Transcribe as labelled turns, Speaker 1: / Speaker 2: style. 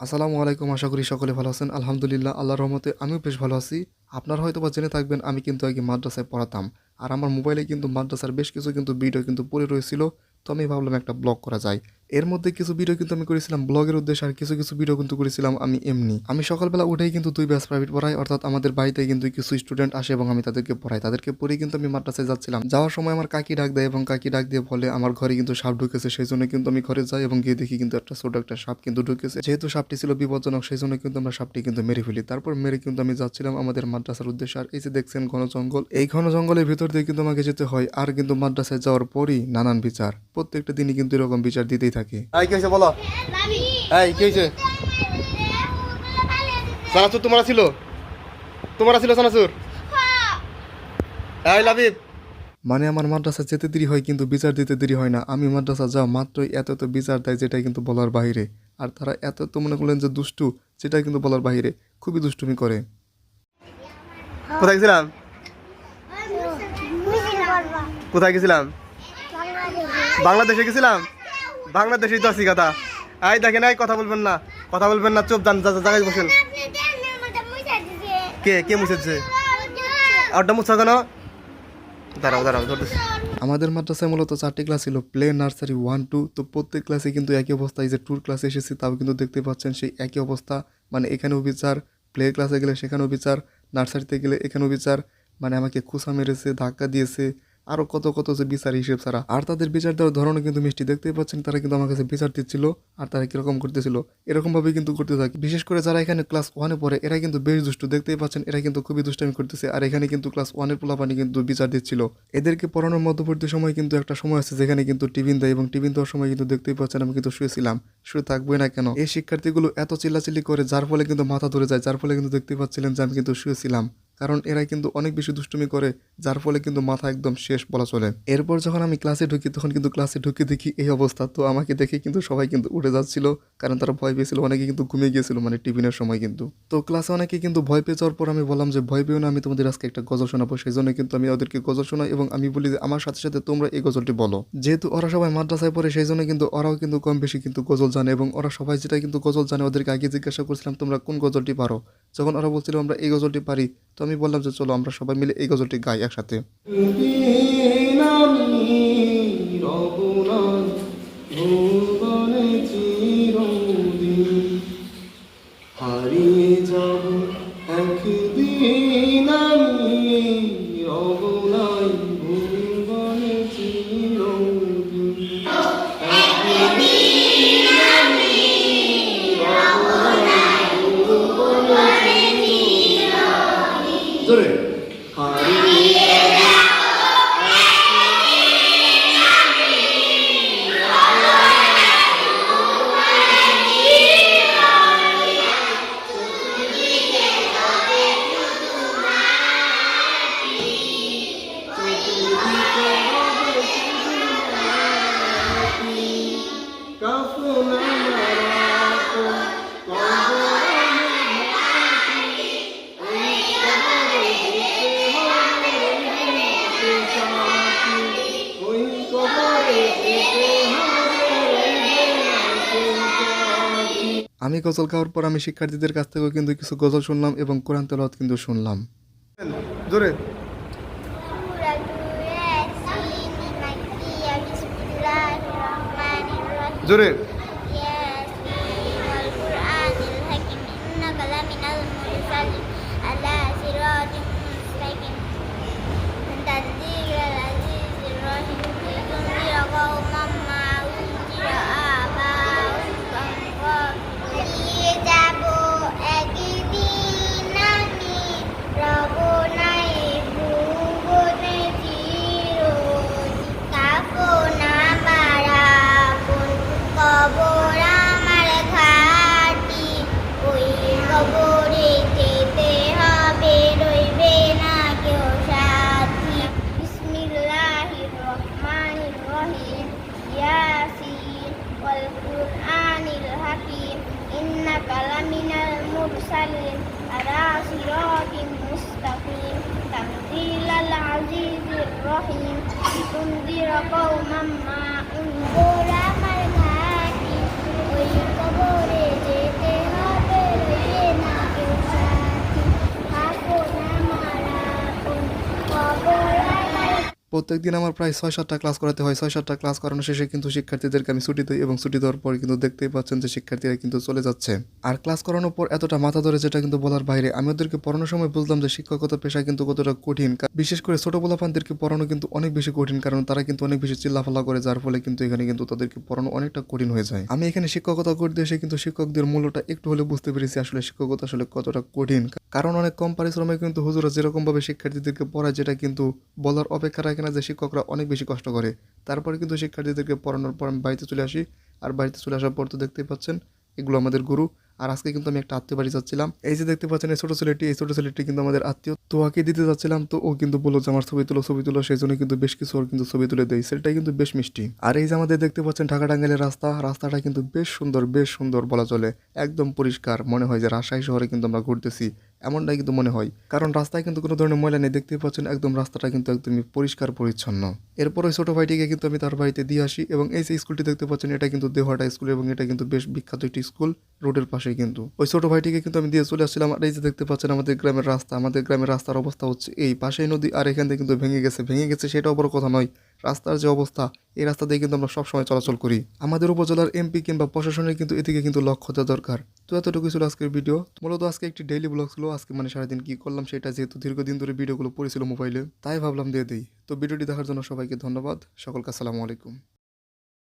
Speaker 1: আসসালামু আলাইকুম, আশা করি সকলে ভালো আছেন। আলহামদুলিল্লাহ, আল্লাহর রহমতে আমিও বেশ ভালো আছি। আপনারা হয়তো বা জেনে থাকবেন, আমি কিন্তু আগে মাদ্রাসায় পড়াতাম। আর আমার মোবাইলে কিন্তু মাদ্রাসার বেশ কিছু কিন্তু ভিডিও কিন্তু পড়ে রয়েছিল। তো আমি ভাবলাম একটা ব্লগ করা যায়। এর মধ্যে কিছু ভিডিও কিন্তু আমি করেছিলাম ব্লগের উদ্দেশ্যে আর কিছু কিছু ভিডিও কিন্তু করেছিলাম আমি এমনি। আমি সকালবেলা উঠেই কিন্তু দুই ব্যাচ প্রাইভেট পড়াই, অর্থাৎ আমাদের বাড়িতে কিন্তু কিছু স্টুডেন্ট আসে এবং আমি তাদেরকে পড়াই। তাদেরকে পড়ে কিন্তু আমি মাদ্রাসায় যাচ্ছিলাম। যাওয়ার সময় আমার কাকি ডাক দেয় এবং কাকি ডাক দিয়ে বলে, আমার ঘরে কিন্তু সাপ ঢুকেছে। সেই জন্য কিন্তু আমি ঘরে যাই এবং গিয়ে দেখি কিন্তু একটা ছোট একটা সাপ কিন্তু ঢুকেছে। যেহেতু সাপটি ছিল বিপজ্জনক সেই জন্য কিন্তু আমরা সাপটি কিন্তু মেরে ফেলি। তারপর মেরে কিন্তু আমি যাচ্ছিলাম আমাদের মাদ্রাসার উদ্দেশ্যে। আর এই যে দেখছেন ঘন জঙ্গল, এই ঘন জঙ্গলের ভিতর দিয়ে কিন্তু আমাকে যেতে হয়। আর কিন্তু মাদ্রাসায় যাওয়ার পরই নানান বিচার। প্রত্যেকটা দিনই কিন্তু এরকম বিচার দিতেই থাকে।
Speaker 2: এই কি হয়েছে বলো? এই কি হয়েছে? সানাসুর তোমার ছিল? তোমার ছিল সানাসুর? এই
Speaker 1: মানে আমার মাদ্রাসা যেতে দেরি হয় কিন্তু বিচার দিতে দেরি হয় না। আমি মাদ্রাসা যাওয়া মাত্রই এত এত বিচার দেয় যেটা কিন্তু বলার বাইরে আর তারা এত এত মনে করলেন যে দুষ্টু সেটা কিন্তু বলার বাইরে খুবই দুষ্টুমি করে।
Speaker 2: কোথায় গেছিলাম? কোথায় গেছিলাম? বাংলাদেশে গেছিলাম? বাংলাদেশেই তো আছি কথা এই দেখেন, এই কথা বলবেন না, কথা বলবেন না, চুপ যা- জায়গায় বসেন। কে কে মুছেছে? আরটা মুছা কেন? দাঁড়াও দাঁড়াও, ধরতেছি।
Speaker 1: আমাদের মাদ্রাসায় মূলত চারটি ক্লাস ছিল প্লে নার্সারি ওয়ান টু তো প্রত্যেক ক্লাসে কিন্তু একই অবস্থা এই যে ট্যুর ক্লাসে এসেছি, তাও কিন্তু দেখতে পাচ্ছেন সেই একই অবস্থা। মানে এখানেও বিচার প্লে ক্লাসে গেলে সেখানেও বিচার নার্সারিতে গেলে এখানেও বিচার। মানে আমাকে খুসা মেরেছে, ধাক্কা দিয়েছে আরও কত কত যে বিচার হিসেব ছাড়া। আর তাদের বিচার দেওয়ার ধরনও কিন্তু মিষ্টি। দেখতেই পাচ্ছেন তারা কিন্তু আমার কাছে বিচার দিচ্ছিল আর তারা কীরকম করতেছিল। এরকমভাবে কিন্তু করতে থাকে। বিশেষ করে যারা এখানে ক্লাস ওয়ানে পড়ে এরা কিন্তু বেশ দুষ্টু। দেখতেই পাচ্ছেন এরা কিন্তু খুবই দুষ্টামি করতেছে। আর এখানে কিন্তু ক্লাস ওয়ানের পোলাপানি কিন্তু বিচার দিচ্ছিল। এদেরকে পড়ানোর মধ্যবর্তী সময় কিন্তু একটা সময় আছে যেখানে কিন্তু টিফিন দেয় এবং টিফিন দেওয়ার সময় কিন্তু দেখতেই পাচ্ছেন আমি কিন্তু শুয়েছিলাম। শুয়ে থাকবোই না কেন? এই শিক্ষার্থীগুলো এত চিল্লাচিল্লি করে, যার ফলে কিন্তু মাথা ধরে যায়, যার ফলে কিন্তু দেখতে পাচ্ছিলেন যে আমি কিন্তু শুয়েছিলাম। কারণ এরা কিন্তু অনেক বেশি দুষ্টুমি করে, যার ফলে কিন্তু মাথা একদম শেষ বলা চলে। এরপর যখন আমি ক্লাসে ঢুকি, তখন কিন্তু ক্লাসে ঢুকে দেখি এই অবস্থা। তো আমাকে দেখে কিন্তু সবাই কিন্তু উঠে যাচ্ছিল, কারণ তারা ভয় পেয়েছিল, অনেকে কিন্তু ঘুমিয়ে গিয়েছিল মানে টিফিনের সময় কিন্তু। তো ক্লাসে অনেকে কিন্তু ভয় পেয়ে যাওয়ার পর আমি বললাম যে, ভয় পেও না, আমি তোমাদের আজকে একটা গজল শোনাবো। সেই জন্য কিন্তু আমি ওদেরকে গজল শোনাই এবং আমি বলি যে, আমার সাথে সাথে তোমরা এই গজলটি বলো। যেহেতু ওরা সবাই মাদ্রাসায় পড়ে সেই জন্য কিন্তু ওরাও কিন্তু কম বেশি কিন্তু গজল জানে এবং ওরা সবাই যেটা কিন্তু গজল জানে, ওদেরকে আগে জিজ্ঞাসা করছিলাম, তোমরা কোন গজলটি পারো? যখন ওরা বলছিল, আমরা এই গজলটি পারি। তো আমি বললাম যে চলো আমরা সবাই মিলে এই গজলটি গাই একসাথে।
Speaker 2: আমি
Speaker 1: গজল খাওয়ার পর আমি শিক্ষার্থীদের কাছ থেকেও কিন্তু কিছু গজল শুনলাম এবং কোরআন তেলাওয়াত কিন্তু শুনলাম।
Speaker 2: জোরে। জোরে।
Speaker 3: প্রত্যেক দিন আমার
Speaker 1: প্রায় ছয় সাতটা ক্লাস করাতে হয়। ছয় সাতটা ক্লাস করানো শেষে কিন্তু শিক্ষার্থীদেরকে আমি ছুটি দিই এবং ছুটি দেওয়ার পরে কিন্তু দেখতেই পাচ্ছেন যে শিক্ষার্থীরা কিন্তু চলে যাচ্ছে। আর ক্লাস করানোর পর এতটা মাথা ধরে যেটা কিন্তু বলার বাইরে, আমি ওদেরকে পড়ানোর সময় বুঝলাম যে শিক্ষকতা পেশা কিন্তু কতটা কঠিন। বিশেষ করে ছোট পোলাপানদেরকে পড়ানো কিন্তু অনেক বেশি কঠিন, কারণ তারা কিন্তু অনেক বেশি চিল্লাফাল্লা করে, যার ফলে কিন্তু এখানে কিন্তু তাদেরকে পড়ানো অনেকটা কঠিন হয়ে যায়। আমি এখানে শিক্ষকতা করতে এসে কিন্তু শিক্ষকদের মূল্যটা একটু হলে বুঝতে পেরেছি আসলে শিক্ষকতা আসলে কতটা কঠিন। কারণ অনেক কম পরিশ্রমে কিন্তু হুজুরা যেরকম ভাবে শিক্ষার্থীদেরকে পড়ায়, যেটা কিন্তু বলার অপেক্ষা রাখে না যে শিক্ষকরা অনেক বেশি কষ্ট করে। তারপরে কিন্তু শিক্ষার্থীদেরকে পড়ানোর পর আমি বাড়িতে চলে আসি, আর বাড়িতে চলে আসার পর তো দেখতেই পাচ্ছেন, এগুলো আমাদের গুরু। আর আজকে কিন্তু আমি একটা আত্মীয় বাড়ি যাচ্ছিলাম। এই যে দেখতে পাচ্ছেন, এই ছোট ছেলেটি, এই ছোট ছেলেটি কিন্তু আমাদের আত্মীয়। তো ওকে দিতে যাচ্ছিলাম, তো ও কিন্তু বলল যে, আমার ছবি তুলো ছবি তুলো। সেই জন্য কিন্তু বেশ কিছু ওর কিন্তু ছবি তুলে দেয়। ছেলেটা কিন্তু বেশ মিষ্টি। আর এই যে আমাদের দেখতে পাচ্ছেন ঢাকা টাঙ্গাইলের রাস্তা, রাস্তাটা কিন্তু বেশ সুন্দর বেশ সুন্দর বলা চলে। একদম পরিষ্কার, মনে হয় যে রাজশাহী শহরে কিন্তু আমরা ঘুরতেছি, এমনটাই কিন্তু মনে হয়। কারণ রাস্তায় কিন্তু কোনো ধরনের ময়লা নেই, দেখতেই পাচ্ছেন, একদম রাস্তাটা কিন্তু একদমই পরিষ্কার, পরিচ্ছন্ন। এরপর ওই ছোট ভাইটিকে কিন্তু আমি তার বাড়িতে দিয়ে আসি এবং এই যে স্কুলটি দেখতে পাচ্ছেন, এটা কিন্তু দেহাটা স্কুল এবং এটা কিন্তু বেশ বিখ্যাত একটি স্কুল, রোডের পাশেই কিন্তু। ওই ছোট ভাইটিকে কিন্তু আমি দিয়ে চলে আসছিলাম। আর এই যে দেখতে পাচ্ছেন আমাদের গ্রামের রাস্তা, আমাদের গ্রামের রাস্তার অবস্থা হচ্ছে এই পাশেই নদী আর এখান থেকে কিন্তু ভেঙে গেছে। ভেঙে গেছে সেটাও বড় কথা নয়। রাস্তার যে অবস্থা, এই রাস্তা দিয়ে কিন্তু আমরা সবসময় চলাচল করি। আমাদের উপজেলার এমপি কিংবা প্রশাসনের কিন্তু এদিকে কিন্তু লক্ষ্য দেওয়া দরকার। তো এতটুকু ছিল আজকের ভিডিও। মূলত আজকে একটি ডেইলি ব্লগ ছিল। আজকে মানে সারাদিন কি করলাম সেটা যেহেতু দীর্ঘদিন ধরে ভিডিওগুলো পড়েছিল মোবাইলে তাই ভাবলাম দিয়ে দিই। তো ভিডিওটি দেখার জন্য সবাইকে ধন্যবাদ। সকলকে আসসালামু আলাইকুম।